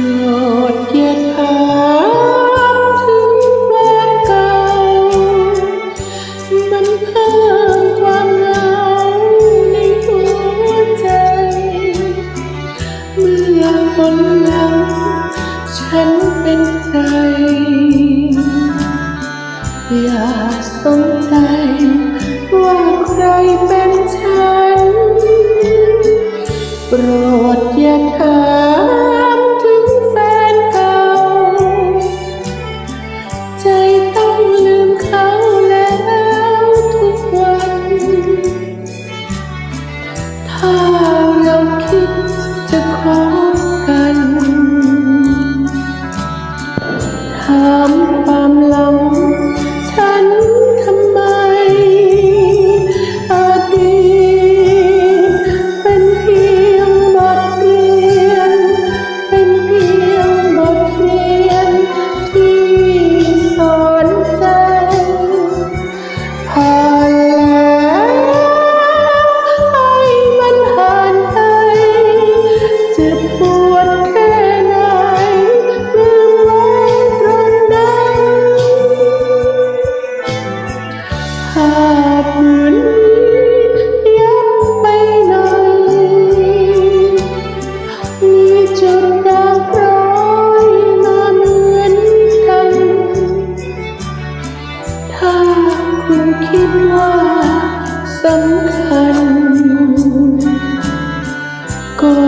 โปรดอย่าถามถึงแฟนเก่า มันเพิ่มความเหงาในหัวใจ เมื่อคนนั้ฉันเป็นใคอย่าสง Кого?